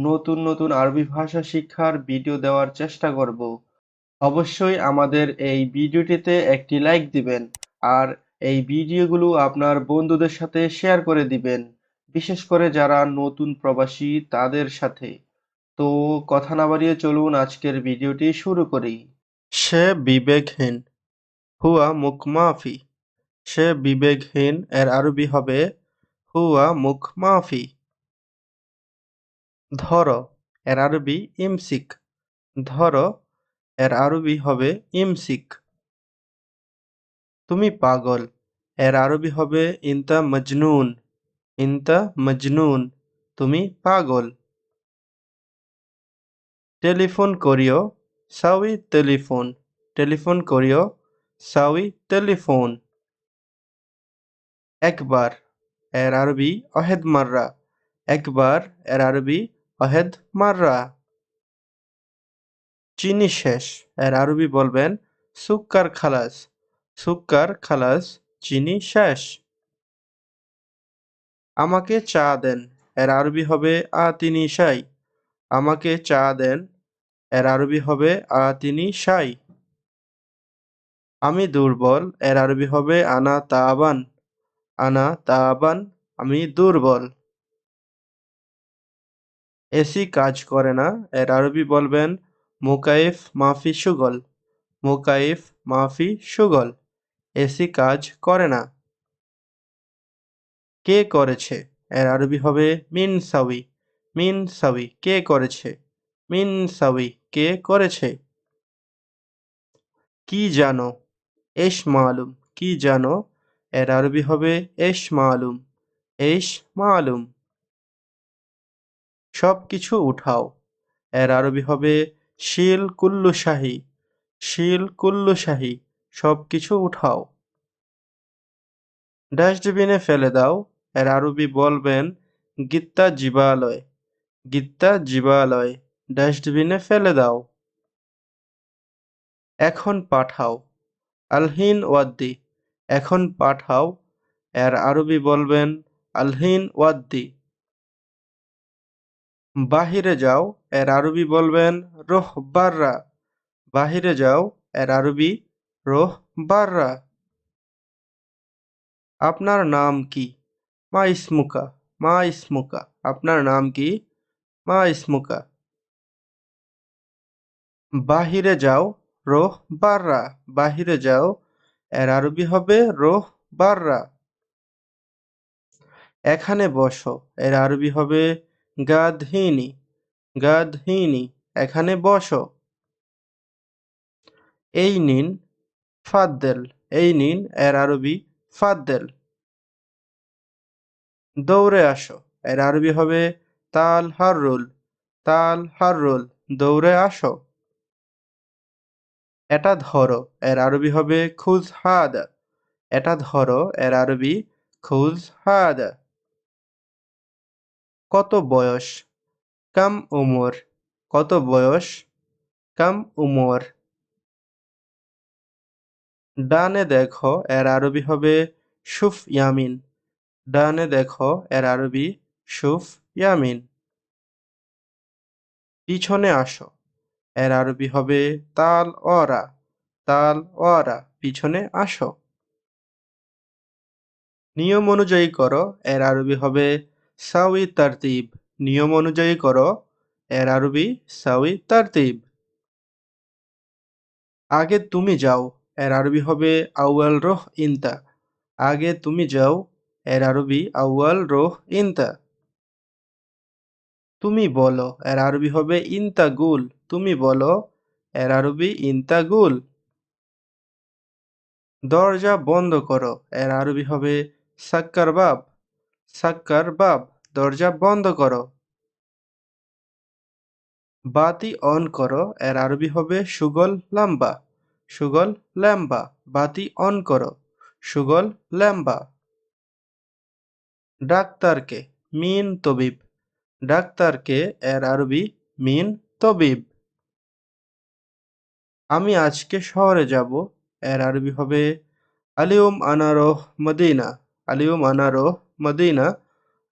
নতুন নতুন আরবি ভাষা শিক্ষার ভিডিও দেওয়ার চেষ্টা করব। অবশ্যই আমাদের এই ভিডিওটিতে একটি লাইক দিবেন আর এই ভিডিওগুলো আপনার বন্ধুদের সাথে শেয়ার করে দিবেন, বিশেষ করে যারা নতুন প্রবাসী তাদের সাথে। তো কথা না বাড়িয়ে চলুন আজকের ভিডিওটি শুরু করি। সে বিবেকহীন, হুয়া মুখমাফি। সে বিবেকহীন, এর আরবি হবে, হুয়া মুখমাফি। ধরো, এর আরবি ইমসিক। ধরো, এর আরবি হবে ইমসিক। তুমি পাগল, এর আরবি হবে ইনতা মজনুন। ইনতা মজনুন, তুমি পাগল। টেলিফোন করিও, সাউই টেলিফোন। টেলিফোন করিও, সাউই টেলিফোন। একবার, এর আরবি অহেদ মাররা। একবার, এর আরবি অহেদ মাররা। চিনি শেষ। এর আরবি বলবেন সুক্কার খালাস। সুক্কার খালাস, চিনি শেষ। আমাকে চা দেন। এর আরবি হবে আ তিনি সাই আমাকে চা দেন। এর আরবি হবে আ তিনি সাই আমি দুর্বল। এর আরবি হবে আনা তাবান। আনা তাবান, আমি দুর্বল। এসি কাজ করে না। এর আরবি বলবেন, মুকাইফ মাফি সুগল। মুকাইফ মাফি সুগল। এসি কাজ করে না। কে করেছে? এর আরবি হবে, মিন সাউই। মিন সাউই কে করেছে? মিন সাউই কে করেছে? কি জানো? এশ মালুম। কি জানো? এর আরবি হবে এশ মালুম। এশ মালুম। সব কিছু উঠাও। এর আরবি হবে, শিল কুল্লু শাহী, শিল কুল্লু শাহী সব কিছু উঠাও। ডাস্টবিনে ফেলে দাও। এর আরবি বলবেন, গিত্তা জিবালয় গিত্তা জিবালয়। ডাস্টবিনে ফেলে দাও। এখন পাঠাও। আলহিন ওয়াদ্দি, এখন পাঠাও। এর আরবি বলবেন, আলহিন ওয়াদ্দি। বাহিরে যাও, এর আরবি বলবেন রোহ বাররা বাহিরে যাও, এর আরবি রোহ বাররা আপনার নাম কি? মা ইসমুকা মা ইসমুকা। আপনার নাম কি? মা ইসমুকা। বাহিরে যাও রোহ বাররা বাহিরে যাও, এর আরবি হবে রোহ বাররা এখানে বসো, এর আরবি হবে গাদহিনি গাদহিনি এখানে বসো। এই নিন ফাদ্দেল, এই নিন এর আরবি ফাদ্দেল। দৌড়ে আসো, এর আরবি হবে তাল হাররুল তাল হাররুল, দৌড়ে আসো। এটা ধরো, এর আরবি হবে খুজ হাদ এটা ধরো, এর আরবি খুজ হাদ কত বয়স? কাম উমর। কত বয়স? কাম উমর। ডানে দেখো, এর আরবি হবে সুফ ইয়ামিন। ডানে দেখো, এর আরবি সুফ ইয়ামিন। পিছনে আসো, এর আরবি হবে তাল অরা তাল অরা পিছনে আসো। নিয়ম অনুযায়ী করো, এর আরবি হবে সাউই তারতিব। নিয়ম অনুযায়ী করো। এর আরবি সাউই তারতিব। আগে তুমি যাও। এর আরবি হবে আউয়াল রোহ ইনতা। আগে তুমি যাও। এর আরবি, আউয়াল রোহ ইনতা। তুমি বলো। এর আরবি হবে ইনতা গুল। তুমি বলো। এর আরবি, ইনতা গুল। দরজা বন্ধ করো। এর আরবি হবে সাক্কার বাব। সাক্কার বাব। দরজা বন্ধ করো। বাতি অন করো, এর আরবি হবে সুগল লাম্বা। সুগল ল্যাম্বা বাতি অন করো, সুগল ল্যাম্বা ডাক্তারকে, মিন তবিব। ডাক্তারকে, এর আরবি, মিন তবিব। আমি আজকে শহরে যাব, এর আরবি হবে, আলিউম আনারোহ মদিনা। আলিউম আনারোহ মদিনা।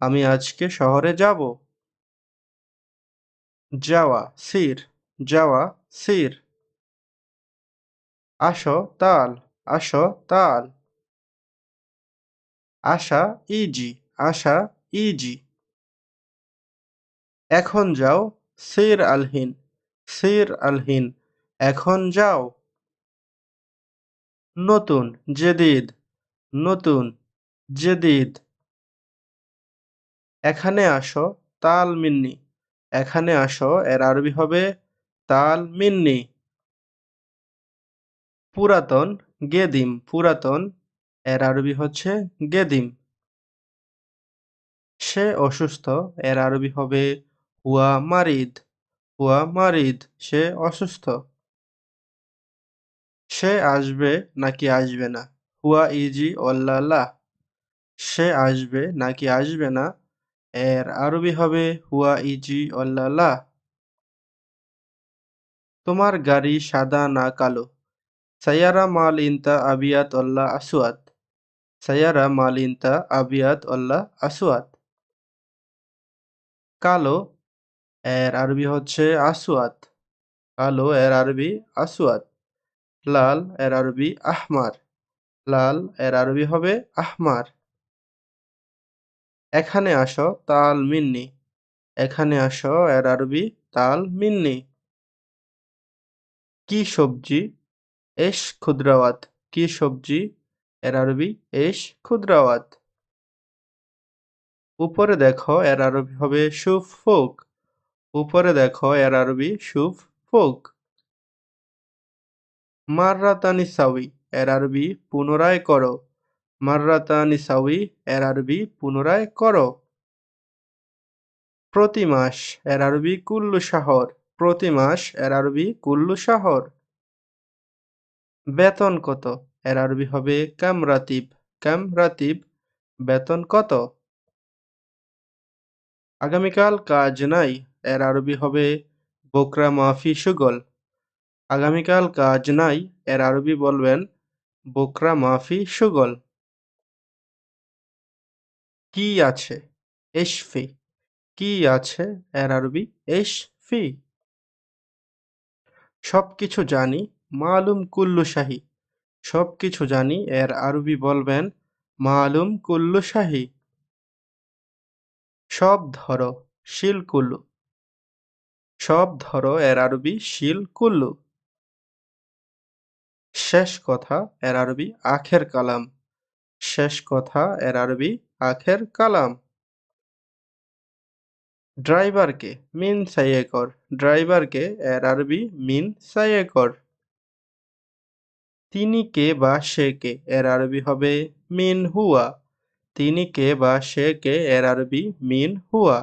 আমি আজকে শহরে যাব। যাওয়া, সির যাওয়া, সির। আসো, তাল আসো, তাল। আশা ইজি আশা ইজি। এখন যাও, সির আলহিন সির আলহিন, এখন যাও। নতুন, জেদিদ নতুন, জেদিদ। এখানে আসো, তাল মিন্নি। এখানে আসো, এর আরবি হবে তাল মিন্নি। পুরাতন, গেদিম, পুরাতন, এর আরবি হচ্ছে গেদিম। সে অসুস্থ, এর আরবি হবে হুয়া মারিদ। হুয়া মারিদ, সে অসুস্থ। সে আসবে নাকি আসবে না? হুয়া ইজি অল্লাহ। সে আসবে নাকি আসবে না? এর আরবি হবে, হুয়া ইজি অল্লাহ তোমার গাড়ি সাদা না কালো। সায়ারা মাল ইনতা আবিয়াত অল্লাহ আসুয়াত সায়ারা মাল ইনতা আবিয়াত অল্লাহ আসুয়াত কালো, এর আরবি হচ্ছে আসুয়াত কালো, এর আরবি আসুয়াত লাল, এর আরবি আহমার। লাল, এর আরবি হবে আহমার। এখানে আসো, তাল মিন্নি। এখানে আসো, এর আরবি, তাল মিন্নি। কি সবজি? এশ খুদ্রাওয়াত কি সবজি? এর আরবি এশ খুদ্রাওয়াত উপরে দেখো, এর আরবি হবে সুফ ফোক উপরে দেখো, এর আরবি সুফ ফোক মাররাতানি সাউই এর আরবি, পুনরায় করো। মাররাতানি সাউই এর আরবি পুনরায় করো। প্রতি মাস এর আরবি কুল্লু শহর, প্রতি মাস এর আরবি কুল্লু শহর। বেতন কত? এর আরবি হবে কাম রাতিব। কাম রাতিব, বেতন কত? আগামীকাল কাজ নাই, এর আরবি হবে বোকরা মাফি সুগল। আগামীকাল কাজ নাই, এর আরবি বলবেন বোকরা মাফি সুগল। কি আছে? এশফি কি আছে এর আরবি এশফি সবকিছু জানি, মালুম কুল্লু শাহী। সবকিছু জানি, এর আরবি বলবেন, মালুম কুল্লু শাহী। সব ধরো, শিল কুল্লু। সব ধরো, এর আরবি, শিল কুল্লু। শেষ কথা, এর আরবি, আখের কালাম। শেষ কথা, এর আরবি আখের কালাম। ড্রাইভারকে মিন সাইয়েকর। ড্রাইভারকে এর আরবি মিন সাইয়েকর। তিনি কে বা সে কে? এর আরবি হবে মিন হুয়া। তিনি কে বা সে কে? এর আরবি মিন হুয়া।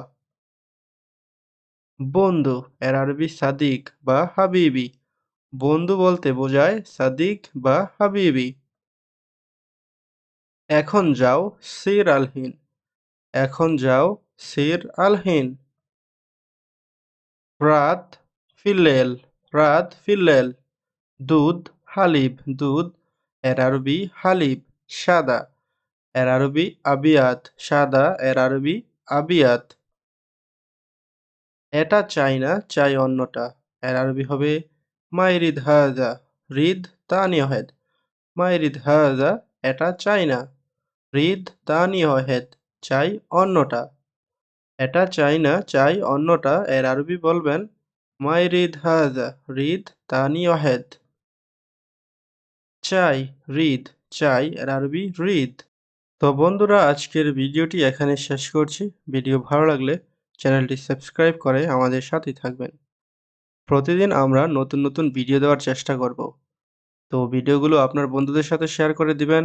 বন্ধু, এর আরবি সাদিক বা হাবিবি। বন্ধু বলতে বোঝায় সাদিক বা হাবিবি। এখন যাও, সির আলহিন। এখন যাও, সির আলহিন। রাত ফিল্লেল রাত ফিল্লেল দুধ হালিব, দুধ এর আরবি হালিব, সাদা। এর আরবি আবিয়াত, সাদা। এর আরবি আবিয়াত। এটা চাই না, চাই অন্যটা। এর আরবি হবে, মাইরিদ হাজা, রিদ তানিয়হেদ। মাইরিদ হাজা, এটা চাই না। রিদ তানিয়হেদ চাই অন্যটা। এটা চাই না, চাই অন্যটা, এর আরবি বলবেন মাইরিদ হাজা রিদ তানিয়হেদ চাই রিদ চাই, এর আরবি রিদ তো বন্ধুরা, আজকের ভিডিওটি এখানে শেষ করছি। ভিডিও ভালো লাগলে চ্যানেলটি সাবস্ক্রাইব করে আমাদের সাথেই থাকবেন। প্রতিদিন আমরা নতুন নতুন ভিডিও দেওয়ার চেষ্টা করব। তো ভিডিওগুলো আপনার বন্ধুদের সাথে শেয়ার করে দিবেন।